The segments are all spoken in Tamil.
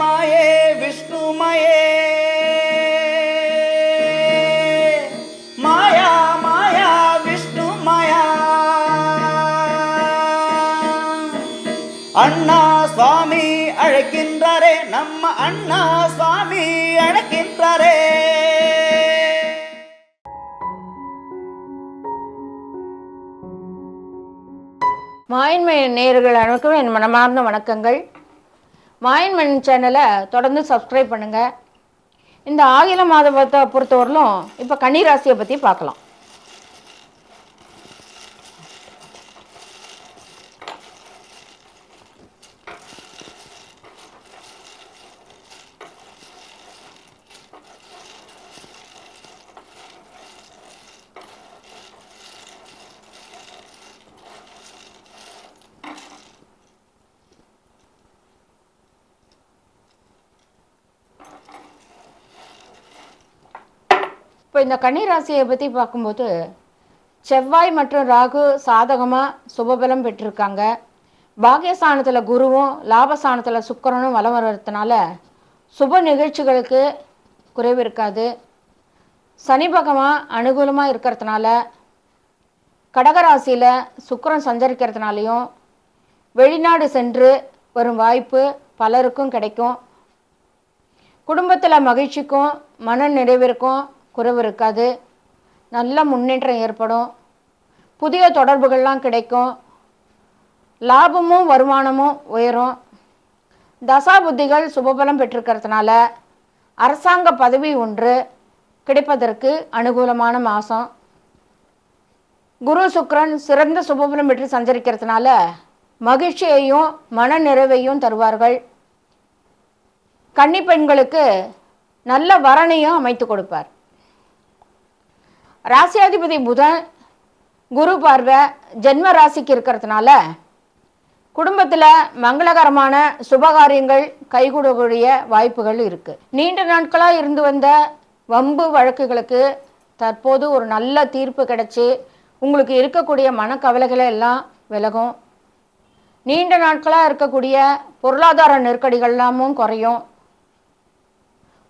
மாயே விஷ்ணுமயே. மாயா மாயா விஷ்ணு மாயா அண்ணா சுவாமி அழைக்கின்றாரே நம்ம அண்ணா சுவாமி அழைக்கின்றாரே. மாயன்மை நேர்கள் அனைவருக்கும் என் மனமார்ந்த வணக்கங்கள். மாயன்மன் சேனலை தொடர்ந்து சப்ஸ்கிரைப் பண்ணுங்கள் இந்த ஆகில மாதத்தை பொறுத்தவரையிலும் இப்போ கன்னிராசியை பற்றி பார்க்கலாம். இப்போ இந்த கன்னிராசியை பற்றி பார்க்கும்போது செவ்வாய் மற்றும் ராகு சாதகமாக சுபபலம் பெற்றிருக்காங்க. பாகியஸ்தானத்தில் குருவும் லாபஸ்தானத்தில் சுக்கரனும் வலம் வர்றதுனால சுப நிகழ்ச்சிகளுக்கு குறைவு இருக்காது. சனி பகவான் அனுகூலமாக இருக்கிறதுனால கடகராசியில் சுக்கிரன் சஞ்சரிக்கிறதுனாலையும் வெளிநாடு சென்று வரும் வாய்ப்பு பலருக்கும் கிடைக்கும். குடும்பத்தில் மகிழ்ச்சிக்கும் மன நிறைவிற்கும் குறைவு இருக்காது. நல்ல முன்னேற்றம் ஏற்படும். புதிய தொடர்புகள்லாம் கிடைக்கும். லாபமும் வருமானமும் உயரும். தசா புத்திகள் சுபபலம் பெற்றிருக்கிறதுனால அரசாங்க பதவி ஒன்று கிடைப்பதற்கு அனுகூலமான மாதம் குரு சுக்ரன் சிறந்த சுபபலம் பெற்று சஞ்சரிக்கிறதுனால மகிழ்ச்சியையும் மன நிறைவையும் தருவார்கள். கன்னி பெண்களுக்கு நல்ல வரணையும் அமைத்து கொடுப்பார். ராசியாதிபதி புதன் குரு பார்வை ஜென்ம ராசிக்கு இருக்கிறதுனால குடும்பத்தில் மங்களகரமான சுபகாரியங்கள் கைகூடக்கூடிய வாய்ப்புகள் இருக்குது நீண்ட நாட்களாக இருந்து வந்த வம்பு வழக்குகளுக்கு தற்போது ஒரு நல்ல தீர்ப்பு கிடைச்சி உங்களுக்கு இருக்கக்கூடிய மனக்கவலைகளை எல்லாம் விலகும். நீண்ட நாட்களாக இருக்கக்கூடிய பொருளாதார நெருக்கடிகள் எல்லாமும் குறையும்.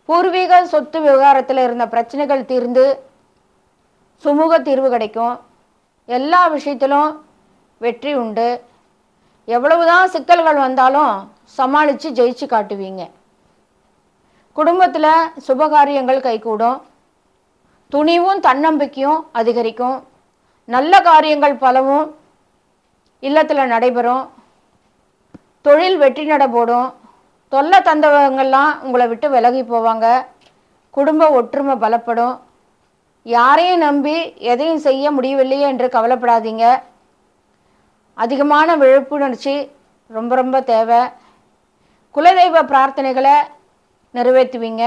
பூர்வீக சொத்து விவகாரத்தில் இருந்த பிரச்சனைகள் தீர்ந்து சுமூக தீர்வு கிடைக்கும். எல்லா விஷயத்திலும் வெற்றி உண்டு. எவ்வளவுதான் சிக்கல்கள் வந்தாலும் சமாளித்து ஜெயிச்சு காட்டுவீங்க. குடும்பத்தில் சுபகாரியங்கள் கைகூடும். துணிவும் தன்னம்பிக்கையும் அதிகரிக்கும். நல்ல காரியங்கள் பலவும் இல்லத்தில் நடைபெறும். தொழில் வெற்றி நட போடும். தொல்லை தந்தவங்கள்லாம் உங்களை விட்டு விலகி போவாங்க. குடும்ப ஒற்றுமை பலப்படும். யாரையும் நம்பி எதையும் செய்ய முடியவில்லையே என்று கவலைப்படாதீங்க. அதிகமான விழிப்புணர்ச்சி ரொம்ப ரொம்ப தேவை. குலதெய்வ பிரார்த்தனைகளை நிறைவேற்றுவீங்க.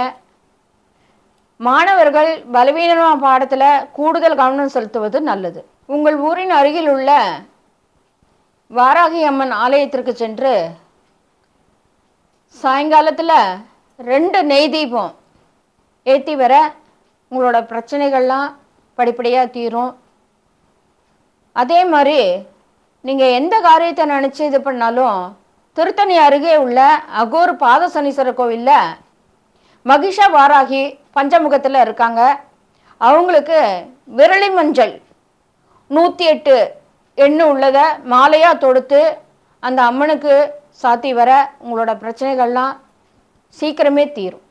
மாணவர்கள் பலவீனமான பாடத்தில் கூடுதல் கவனம் செலுத்துவது நல்லது. உங்கள் ஊரின் அருகில் உள்ள வாராகி அம்மன் ஆலயத்திற்கு சென்று சாயங்காலத்தில் ரெண்டு நெய் தீபம் ஏற்றி வர உங்களோட பிரச்சனைகள்லாம் படிப்படியாக தீரும். அதே மாதிரி நீங்கள் எந்த காரியத்தை நினச்சி இது பண்ணாலும் திருத்தணி அருகே உள்ள அகோர் பாதசனீஸ்வரர் கோவிலில் மகிஷா வாராகி பஞ்சமுகத்தில் இருக்காங்க. அவங்களுக்கு விரலி மஞ்சள் நூற்றி எட்டு எண்ணு உள்ளதை மாலையாக தொடுத்து அந்த அம்மனுக்கு சாத்தி வர உங்களோட பிரச்சனைகள்லாம் சீக்கிரமே தீரும்.